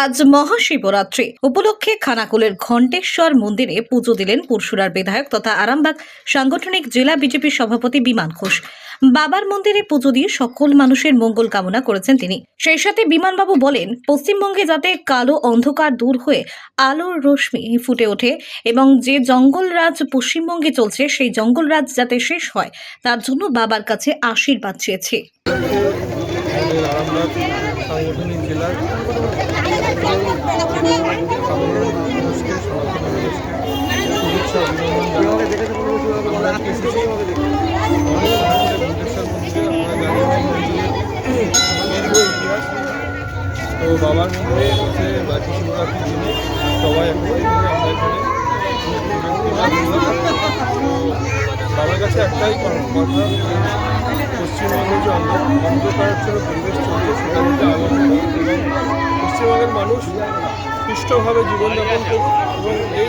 আজ মহাশিবরাত্রি। উপলক্ষে খানাকুলের ঘণ্টেশ্বর মন্দিরে পুজো দিলেন পরশুরার বিধায়ক তথা আরামবাগ সাংগঠনিক জেলা বিজেপির সভাপতি বিমান ঘোষ। বাবার মন্দিরে পুজো দিয়ে সকল মানুষের মঙ্গল কামনা করেছেন তিনি। সেই সাথে বিমানবাবু বলেন, পশ্চিমবঙ্গে যাতে কালো অন্ধকার দূর হয়ে আলোর রশ্মি ফুটে ওঠে এবং যে জঙ্গলরাজ পশ্চিমবঙ্গে চলছে, সেই জঙ্গলরাজ যাতে শেষ হয়, তার জন্য বাবার কাছে আশীর্বাদ চেয়েছে। সাংগঠনিক জেলার তো বাবার মন্দিরে হচ্ছে বাকি সবাই একসাথে মিলে আমরা বাবার কাছে একটাই কথা পশ্চিমবঙ্গের যে অন্ধ- অন্ধকারাচ্ছন্ন পরিবেশ চলছে সেটা মানুষ সুষ্ঠুভাবে জীবনযাপন করুক এবং এই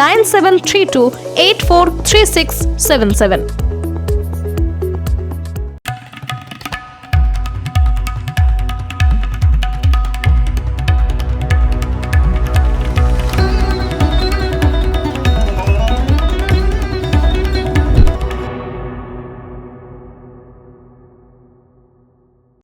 nine seven three two eight four three six seven seven